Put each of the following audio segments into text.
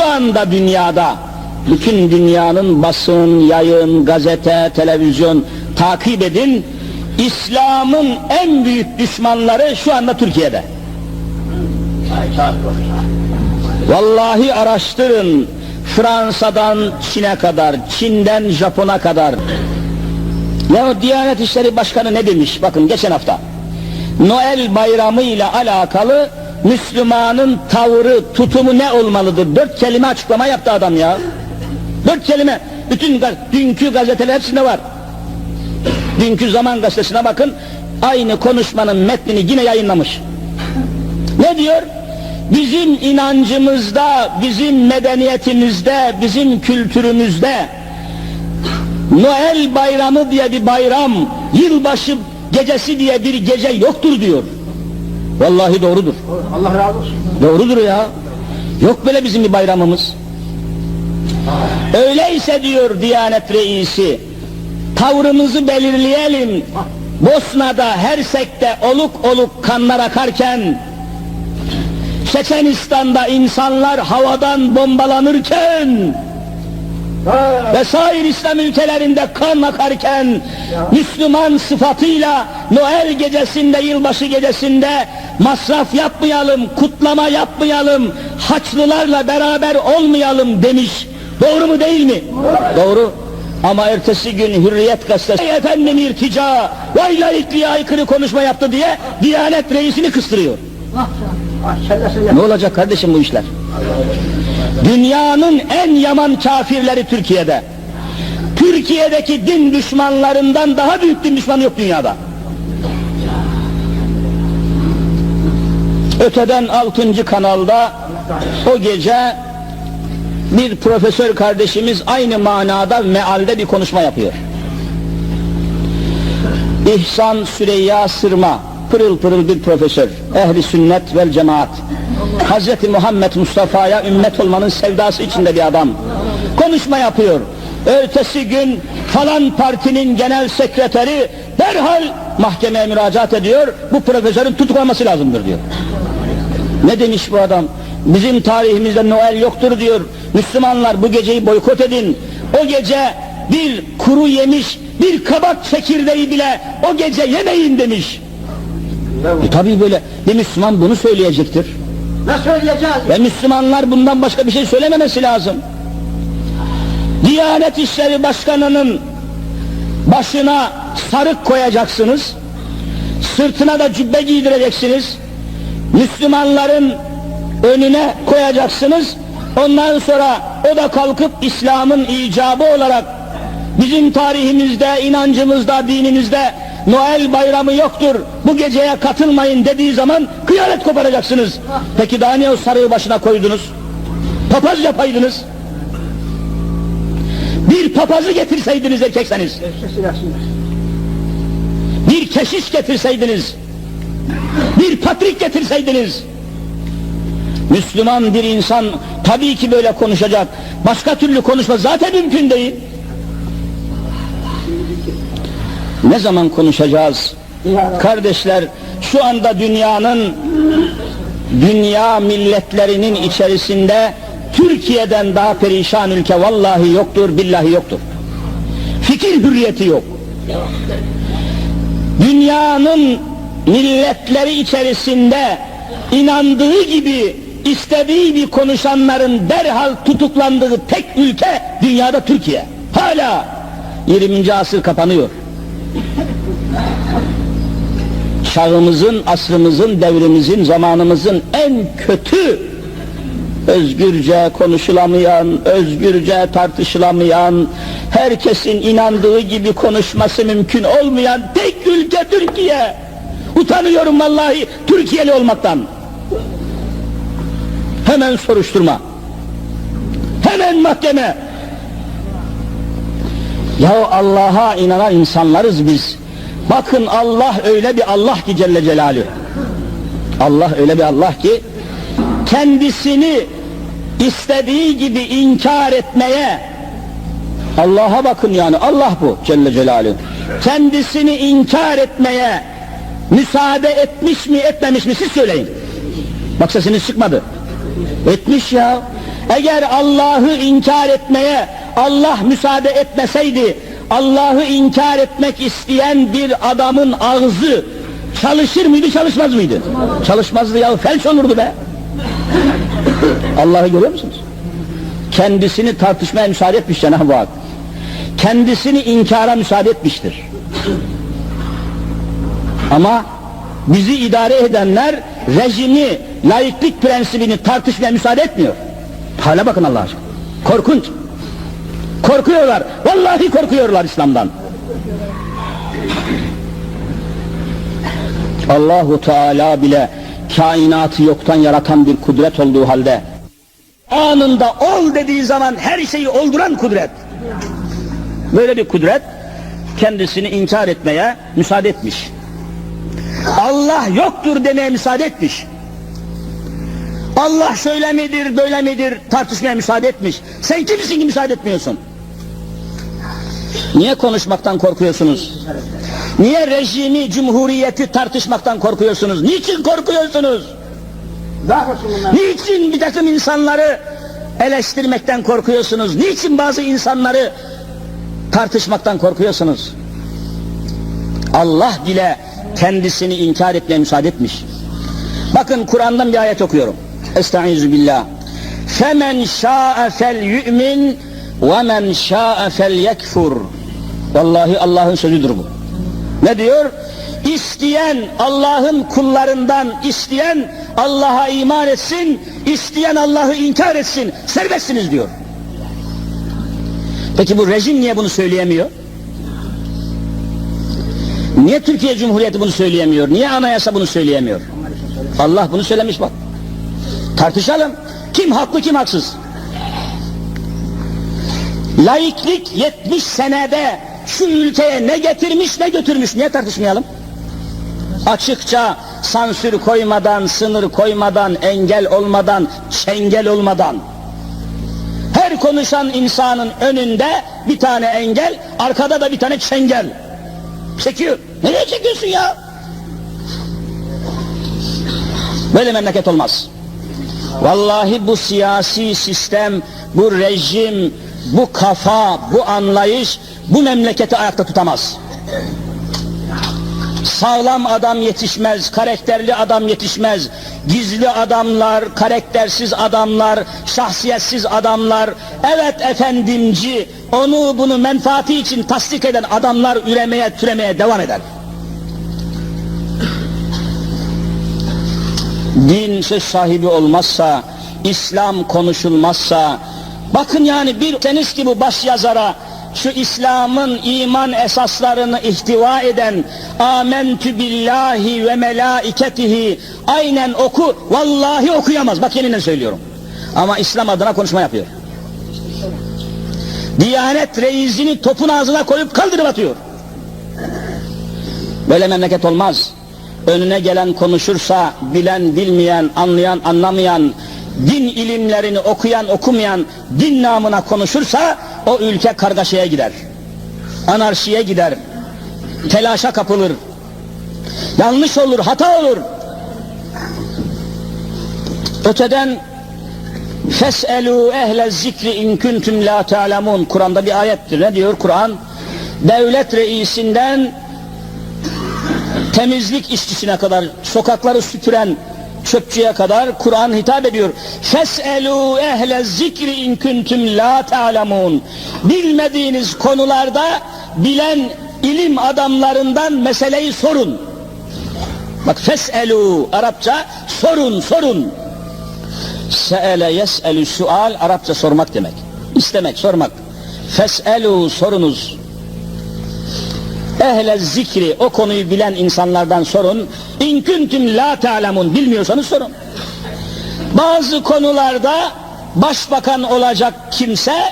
şu anda dünyada bütün dünyanın basın, yayın, gazete, televizyon takip edin. İslam'ın en büyük düşmanları şu anda Türkiye'de. Vallahi araştırın Fransa'dan Çin'e kadar, Çin'den Japon'a kadar. Ya Diyanet İşleri Başkanı ne demiş? Bakın geçen hafta. Noel bayramı ile alakalı Müslümanın tavrı, tutumu ne olmalıdır? Dört kelime açıklama yaptı adam ya. Dört kelime. Bütün dünkü gazeteler hepsinde var. Dünkü Zaman Gazetesi'ne bakın. Aynı konuşmanın metnini yine yayınlamış. Ne diyor? Bizim inancımızda, bizim medeniyetimizde, bizim kültürümüzde Noel bayramı diye bir bayram, yılbaşı gecesi diye bir gece yoktur diyor. Vallahi doğrudur. Allah razı olsun. Doğrudur ya. Yok böyle bizim bir bayramımız. Öyleyse diyor Diyanet Reisi, tavrımızı belirleyelim. Bosna'da, Hersek'te oluk oluk kanlar akarken, Çeçenistan'da insanlar havadan bombalanırken, Ha, vesaire İslam ülkelerinde kan akarken Müslüman sıfatıyla Noel gecesinde, yılbaşı gecesinde masraf yapmayalım, kutlama yapmayalım, haçlılarla beraber olmayalım demiş. Doğru mu değil mi? Doğru. Ama ertesi gün Hürriyet gazetesi "Ey efendim irtica, vay laikliğe aykırı konuşma yaptı diye Diyanet reisini kıstırıyor. Ne olacak kardeşim bu işler? Dünyanın en yaman kafirleri Türkiye'de. Türkiye'deki din düşmanlarından daha büyük din düşmanı yok dünyada. Öteden 6. kanalda o gece bir profesör kardeşimiz aynı manada mealde bir konuşma yapıyor. İhsan Süreyya Sırma, pırıl pırıl bir profesör, ehli sünnet vel cemaat. Hazreti Muhammed Mustafa'ya ümmet olmanın sevdası içinde bir adam. Konuşma yapıyor. Ertesi gün falan partinin genel sekreteri derhal mahkemeye müracaat ediyor. Bu profesörün tutuklanması lazımdır diyor. Ne demiş bu adam? Bizim tarihimizde Noel yoktur diyor. Müslümanlar bu geceyi boykot edin. O gece bir kuru yemiş, bir kabak çekirdeği bile o gece yemeyin demiş. Tabii böyle bir Müslüman bunu söyleyecektir. Ne söyleyeceğiz? Ve Müslümanlar bundan başka bir şey söylememesi lazım. Diyanet İşleri Başkanı'nın başına sarık koyacaksınız. Sırtına da cübbe giydireceksiniz. Müslümanların önüne koyacaksınız. Ondan sonra o da kalkıp İslam'ın icabı olarak bizim tarihimizde, inancımızda, dinimizde Noel bayramı yoktur. Bu geceye katılmayın dediği zaman kıyamet koparacaksınız. Peki daha niye o sarığı başına koydunuz? Papaz yapaydınız. Bir papazı getirseydiniz erkekseniz. Bir keşiş getirseydiniz. Bir patrik getirseydiniz. Müslüman bir insan tabii ki böyle konuşacak. Başka türlü konuşma zaten mümkün değil. Ne zaman konuşacağız? Kardeşler şu anda dünyanın dünya milletlerinin içerisinde Türkiye'den daha perişan ülke vallahi yoktur billahi yoktur. Fikir hürriyeti yok. Dünyanın milletleri içerisinde inandığı gibi istediği bir konuşanların derhal tutuklandığı tek ülke dünyada Türkiye. Hala 20. asır kapanıyor. Çağımızın, asrımızın, devrimizin, zamanımızın en kötü özgürce konuşulamayan, özgürce tartışılamayan, herkesin inandığı gibi konuşması mümkün olmayan tek ülke Türkiye. Utanıyorum vallahi Türkiye'li olmaktan. Hemen soruşturma. Hemen mahkeme. Ya Allah'a inanan insanlarız biz. Bakın Allah öyle bir Allah ki Celle Celaluhu. Allah öyle bir Allah ki kendisini istediği gibi inkar etmeye Allah'a bakın yani Allah bu Celle Celaluhu. Kendisini inkar etmeye müsaade etmiş mi etmemiş mi siz söyleyin. Bak sesiniz çıkmadı. Etmiş ya. Eğer Allah'ı inkar etmeye Allah müsaade etmeseydi Allah'ı inkar etmek isteyen bir adamın ağzı çalışır mıydı çalışmaz mıydı? Çalışmazdı ya felç olurdu be. Allah'ı görüyor musunuz? Kendisini tartışmaya müsaade etmiş Cenab-ı Hak. Kendisini inkara müsaade etmiştir. Ama bizi idare edenler rejimi, laiklik prensibini tartışmaya müsaade etmiyor. Hale bakın Allah aşkına. Korkunç. Korkuyorlar. Vallahi korkuyorlar İslam'dan. Allahu Teala bile kainatı yoktan yaratan bir kudret olduğu halde anında ol dediği zaman her şeyi olduran kudret. Böyle bir kudret kendisini inkar etmeye müsaade etmiş. Allah yoktur demeye müsaade etmiş. Allah şöyle midir, böyle midir tartışmaya müsaade etmiş. Sen kimsin ki müsaade etmiyorsun? Niye konuşmaktan korkuyorsunuz? Niye rejimi, cumhuriyeti tartışmaktan korkuyorsunuz? Niçin korkuyorsunuz? Niçin bir takım insanları eleştirmekten korkuyorsunuz? Niçin bazı insanları tartışmaktan korkuyorsunuz? Allah bile kendisini inkar etmeye müsaade etmiş. Bakın Kur'an'dan bir ayet okuyorum. Estaizu billah. Femen şa'e fel yu'min şa'e fel yekfur. Vallahi Allah'ın sözüdür bu. Ne diyor? İsteyen Allah'ın kullarından isteyen Allah'a iman etsin, isteyen Allah'ı inkar etsin. Serbestsiniz diyor. Peki bu rejim niye bunu söyleyemiyor? Niye Türkiye Cumhuriyeti bunu söyleyemiyor? Niye anayasa bunu söyleyemiyor? Allah bunu söylemiş bak. Tartışalım. Kim haklı kim haksız? Laiklik 70 senede şu ülkeye ne getirmiş ne götürmüş niye tartışmayalım? Açıkça sansür koymadan, sınır koymadan, engel olmadan, çengel olmadan. Her konuşan insanın önünde bir tane engel, arkada da bir tane çengel. Çekiyor. Nereye çekiyorsun ya? Böyle memleket olmaz. Vallahi bu siyasi sistem, bu rejim, bu kafa, bu anlayış bu memleketi ayakta tutamaz. Sağlam adam yetişmez, karakterli adam yetişmez. Gizli adamlar, karaktersiz adamlar, şahsiyetsiz adamlar, evet efendimci, onu bunu menfaati için tasdik eden adamlar üremeye, türemeye devam eder. din söz sahibi olmazsa, İslam konuşulmazsa, bakın yani bir deniz ki bu baş yazara, şu İslam'ın iman esaslarını ihtiva eden amentü billahi ve melaiketihi aynen oku, vallahi okuyamaz. Bak yeniden söylüyorum. Ama İslam adına konuşma yapıyor. Diyanet reisini topun ağzına koyup kaldırıp atıyor. Böyle memleket olmaz önüne gelen konuşursa bilen bilmeyen anlayan anlamayan din ilimlerini okuyan okumayan din namına konuşursa o ülke kargaşaya gider. Anarşiye gider. Telaşa kapılır. Yanlış olur hata olur. Öteden feselu ehle zikri in kuntum la ta'lemun Kur'an'da bir ayettir. Ne diyor Kur'an? Devlet reisinden temizlik işçisine kadar, sokakları süpüren çöpçüye kadar Kur'an hitap ediyor. Feselu ehle zikri in kuntum la ta'lemun. Bilmediğiniz konularda bilen ilim adamlarından meseleyi sorun. Bak feselu Arapça sorun sorun. Se'ele yes'elü sual Arapça sormak demek. İstemek, sormak. Feselu sorunuz. Ehle zikri o konuyu bilen insanlardan sorun. İn kuntum la ta'lemun bilmiyorsanız sorun. Bazı konularda başbakan olacak kimse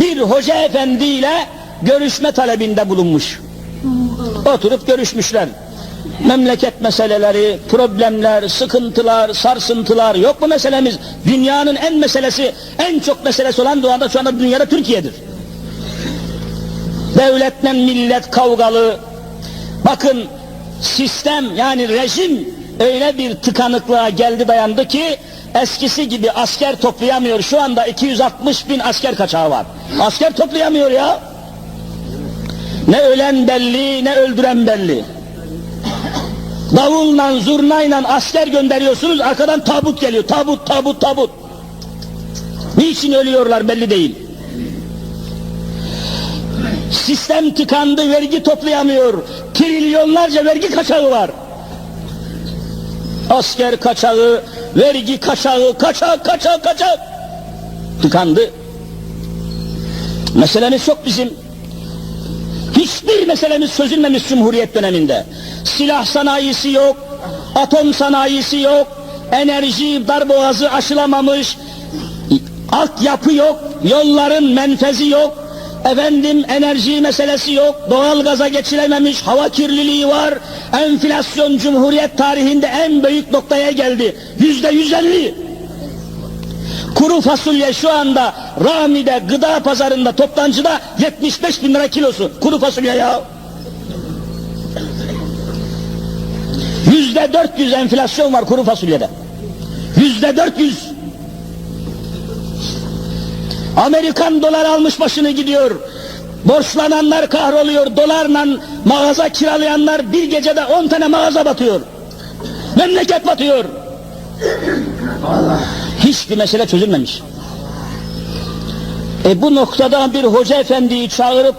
bir hoca efendiyle görüşme talebinde bulunmuş. Oturup görüşmüşler. Memleket meseleleri, problemler, sıkıntılar, sarsıntılar yok mu meselemiz? Dünyanın en meselesi, en çok meselesi olan doğanda şu anda dünyada Türkiye'dir. Devletle millet kavgalı. Bakın sistem yani rejim öyle bir tıkanıklığa geldi dayandı ki eskisi gibi asker toplayamıyor. Şu anda 260 bin asker kaçağı var. Asker toplayamıyor ya. Ne ölen belli, ne öldüren belli. Davulla, zurnayla asker gönderiyorsunuz, arkadan tabut geliyor. Tabut, tabut, tabut. Niçin ölüyorlar belli değil. Sistem tıkandı, vergi toplayamıyor. Trilyonlarca vergi kaçağı var. Asker kaçağı, vergi kaçağı, kaçak, kaçak, kaçak. Tıkandı. Meselemiz çok bizim. Hiçbir meselemiz çözülmemiş Cumhuriyet döneminde. Silah sanayisi yok, atom sanayisi yok, enerji darboğazı aşılamamış, altyapı yok, yolların menfezi yok, efendim enerji meselesi yok, doğal gaza geçilememiş, hava kirliliği var, enflasyon Cumhuriyet tarihinde en büyük noktaya geldi. Yüzde yüz elli. Kuru fasulye şu anda Rami'de gıda pazarında toptancıda 75 bin lira kilosu. Kuru fasulye ya. Yüzde 400 enflasyon var kuru fasulyede. Yüzde 400. Amerikan dolar almış başını gidiyor. Borçlananlar kahroluyor. Dolarla mağaza kiralayanlar bir gecede 10 tane mağaza batıyor. Memleket batıyor. Hiçbir mesele çözülmemiş. E bu noktada bir hoca efendiyi çağırıp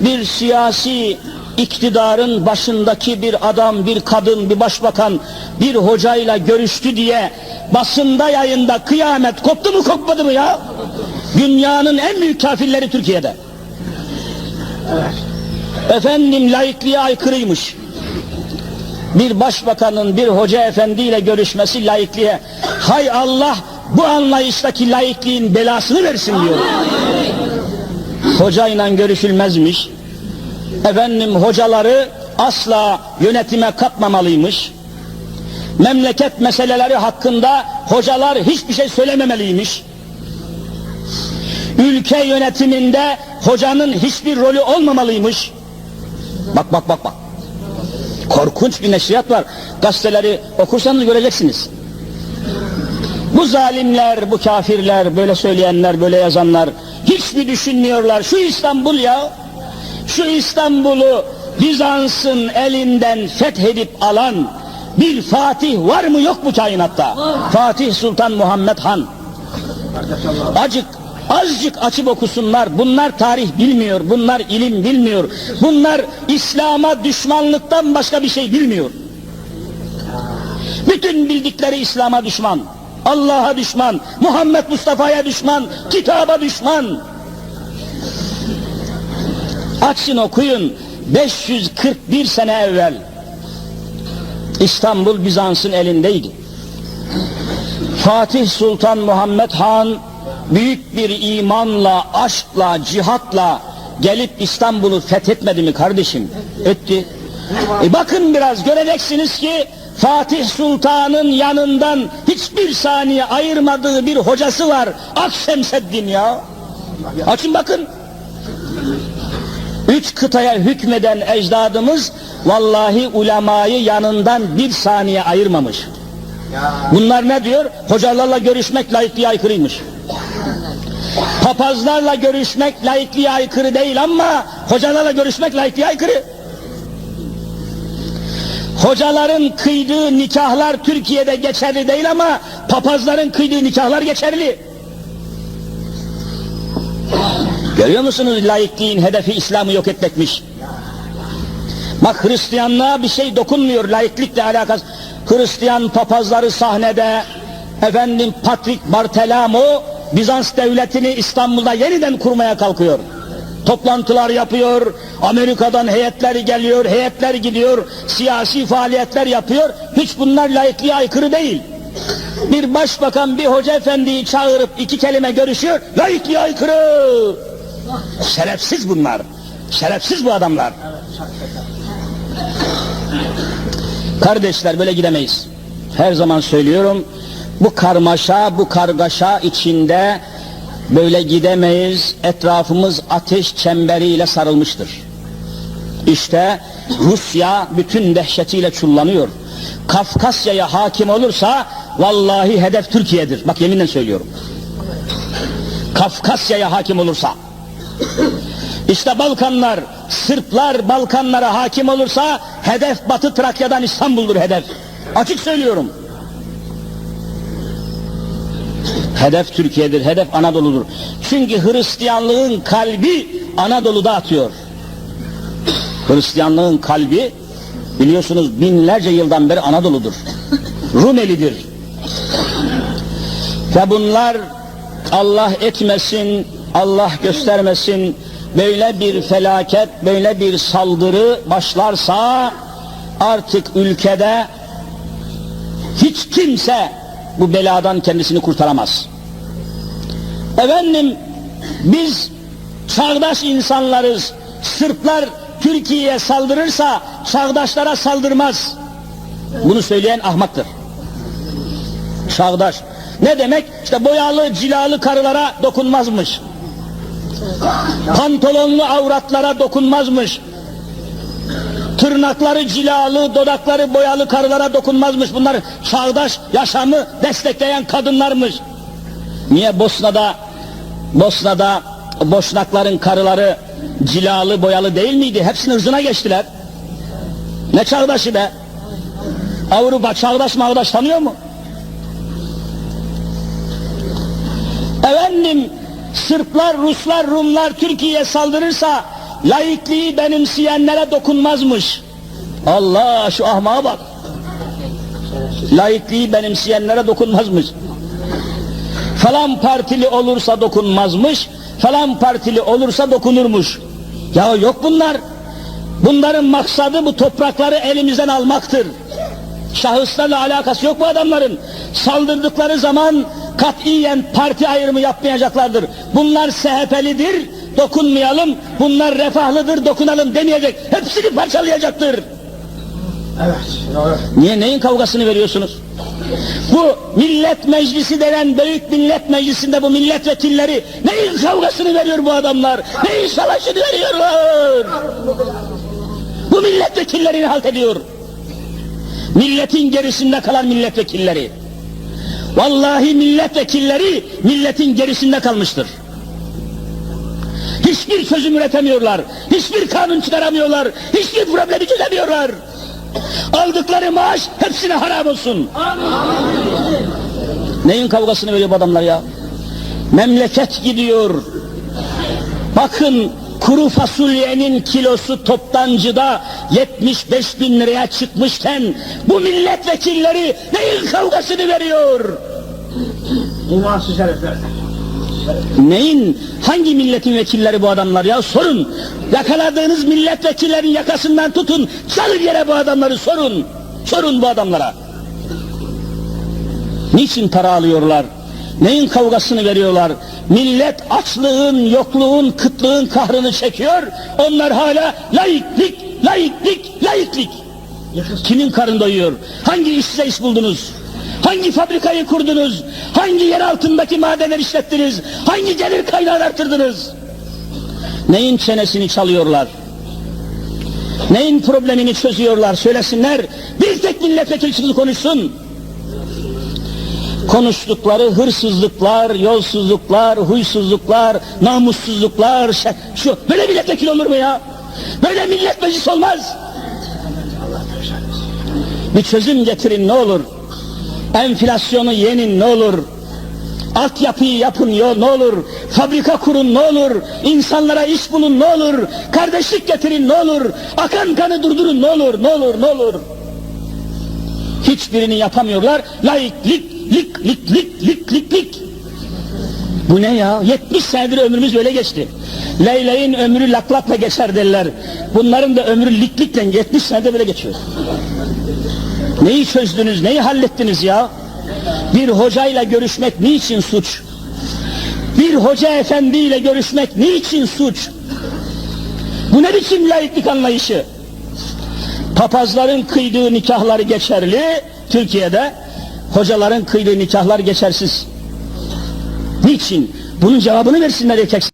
bir siyasi iktidarın başındaki bir adam, bir kadın, bir başbakan bir hocayla görüştü diye basında yayında kıyamet koptu mu kopmadı mı ya? Dünyanın en büyük kafirleri Türkiye'de. Efendim laikliğe aykırıymış bir başbakanın bir hoca efendiyle görüşmesi laikliğe hay Allah bu anlayıştaki laikliğin belasını versin diyor. Hocayla görüşülmezmiş. Efendim hocaları asla yönetime katmamalıymış. Memleket meseleleri hakkında hocalar hiçbir şey söylememeliymiş. Ülke yönetiminde hocanın hiçbir rolü olmamalıymış. Bak bak bak bak. Korkunç bir neşriyat var. Gazeteleri okursanız göreceksiniz. Bu zalimler, bu kafirler, böyle söyleyenler, böyle yazanlar hiç mi düşünmüyorlar? Şu İstanbul ya, şu İstanbul'u Bizans'ın elinden fethedip alan bir Fatih var mı yok mu kainatta? Fatih Sultan Muhammed Han. Acık azıcık açıp okusunlar. Bunlar tarih bilmiyor, bunlar ilim bilmiyor. Bunlar İslam'a düşmanlıktan başka bir şey bilmiyor. Bütün bildikleri İslam'a düşman. Allah'a düşman, Muhammed Mustafa'ya düşman, kitaba düşman. Açın okuyun. 541 sene evvel İstanbul Bizans'ın elindeydi. Fatih Sultan Muhammed Han büyük bir imanla, aşkla, cihatla gelip İstanbul'u fethetmedi mi kardeşim? Etti. E bakın biraz göreceksiniz ki Fatih Sultan'ın yanından hiçbir saniye ayırmadığı bir hocası var. Akşemseddin ya. Açın bakın. Üç kıtaya hükmeden ecdadımız vallahi ulemayı yanından bir saniye ayırmamış. Bunlar ne diyor? Hocalarla görüşmek laikliğe aykırıymış. Papazlarla görüşmek laikliğe aykırı değil ama hocalarla görüşmek laikliğe aykırı. Hocaların kıydığı nikahlar Türkiye'de geçerli değil ama papazların kıydığı nikahlar geçerli. Görüyor musunuz laikliğin hedefi İslam'ı yok etmekmiş. Bak Hristiyanlığa bir şey dokunmuyor laiklikle alakası. Hristiyan papazları sahnede efendim Patrik Bartelamo Bizans devletini İstanbul'da yeniden kurmaya kalkıyor. Toplantılar yapıyor, Amerika'dan heyetler geliyor, heyetler gidiyor, siyasi faaliyetler yapıyor. Hiç bunlar laikliğe aykırı değil. Bir başbakan bir hoca efendiyi çağırıp iki kelime görüşüyor, laikliğe aykırı. Şerefsiz bunlar, şerefsiz bu adamlar. Kardeşler böyle gidemeyiz. Her zaman söylüyorum, bu karmaşa, bu kargaşa içinde böyle gidemeyiz. Etrafımız ateş çemberiyle sarılmıştır. İşte Rusya bütün dehşetiyle çullanıyor. Kafkasya'ya hakim olursa vallahi hedef Türkiye'dir. Bak yeminle söylüyorum. Kafkasya'ya hakim olursa, işte Balkanlar, Sırplar Balkanlara hakim olursa hedef Batı Trakya'dan İstanbul'dur hedef. Açık söylüyorum. Hedef Türkiye'dir, hedef Anadolu'dur. Çünkü Hristiyanlığın kalbi Anadolu'da atıyor. Hristiyanlığın kalbi biliyorsunuz binlerce yıldan beri Anadolu'dur. Rumelidir. Ve bunlar Allah etmesin, Allah göstermesin böyle bir felaket, böyle bir saldırı başlarsa artık ülkede hiç kimse bu beladan kendisini kurtaramaz. Efendim biz çağdaş insanlarız. Sırplar Türkiye'ye saldırırsa çağdaşlara saldırmaz. Bunu söyleyen ahmaktır. Çağdaş. Ne demek? İşte boyalı, cilalı karılara dokunmazmış. Pantolonlu avratlara dokunmazmış. Tırnakları cilalı, dodakları boyalı karılara dokunmazmış. Bunlar çağdaş yaşamı destekleyen kadınlarmış. Niye Bosna'da Bosna'da Boşnakların karıları cilalı boyalı değil miydi? Hepsini hırzına geçtiler. Ne çağdaşı be? Avrupa çağdaş mağdaş tanıyor mu? Efendim Sırplar, Ruslar, Rumlar Türkiye'ye saldırırsa laikliği benimseyenlere dokunmazmış. Allah şu ahmağa bak. Laikliği benimseyenlere dokunmazmış. Falan partili olursa dokunmazmış, falan partili olursa dokunurmuş. Ya yok bunlar. Bunların maksadı bu toprakları elimizden almaktır. Şahıslarla alakası yok bu adamların. Saldırdıkları zaman katiyen parti ayrımı yapmayacaklardır. Bunlar SHP'lidir, dokunmayalım. Bunlar refahlıdır, dokunalım demeyecek. Hepsini parçalayacaktır. Evet. Niye neyin kavgasını veriyorsunuz? Bu millet meclisi denen büyük millet meclisinde bu milletvekilleri neyin kavgasını veriyor bu adamlar? Neyin savaşını veriyorlar? Bu milletvekillerini halt ediyor. Milletin gerisinde kalan milletvekilleri. Vallahi milletvekilleri milletin gerisinde kalmıştır. Hiçbir çözüm üretemiyorlar. Hiçbir kanun çıkaramıyorlar. Hiçbir problemi çözemiyorlar. Aldıkları maaş hepsine haram olsun. Neyin kavgasını veriyor bu adamlar ya? Memleket gidiyor. Bakın kuru fasulyenin kilosu toptancıda 75 bin liraya çıkmışken bu milletvekilleri neyin kavgasını veriyor? İmansız herifler. Neyin, hangi milletin vekilleri bu adamlar ya sorun. Yakaladığınız milletvekillerin yakasından tutun, çalın yere bu adamları sorun. Sorun bu adamlara. Niçin para alıyorlar? Neyin kavgasını veriyorlar? Millet açlığın, yokluğun, kıtlığın kahrını çekiyor. Onlar hala laiklik, laiklik, laiklik. Kimin karın doyuyor? Hangi işsize iş buldunuz? Hangi fabrikayı kurdunuz? Hangi yer altındaki madenler işlettiniz? Hangi gelir kaynağı arttırdınız? Neyin çenesini çalıyorlar? Neyin problemini çözüyorlar? Söylesinler. Bir tek milletvekili çıksın konuşsun. Konuştukları hırsızlıklar, yolsuzluklar, huysuzluklar, namussuzluklar, şe- şu böyle milletvekili olur mu ya? Böyle millet meclisi olmaz. Bir çözüm getirin ne olur. Enflasyonu yenin ne olur. Altyapıyı yapın yo ne olur. Fabrika kurun ne olur. İnsanlara iş bulun ne olur. Kardeşlik getirin ne olur. Akan kanı durdurun ne olur ne olur ne olur. Hiçbirini yapamıyorlar. Laiklik, lik, lik, lik, lik, lik, lik. Bu ne ya? 70 senedir ömrümüz böyle geçti. Leyla'nın ömrü laklakla geçer derler. Bunların da ömrü liklikle 70 senede böyle geçiyor. Neyi çözdünüz, neyi hallettiniz ya? Bir hocayla görüşmek niçin suç? Bir hoca efendiyle görüşmek niçin suç? Bu ne biçim laiklik anlayışı? Papazların kıydığı nikahları geçerli Türkiye'de, hocaların kıydığı nikahlar geçersiz. Niçin? Bunun cevabını versinler erkek.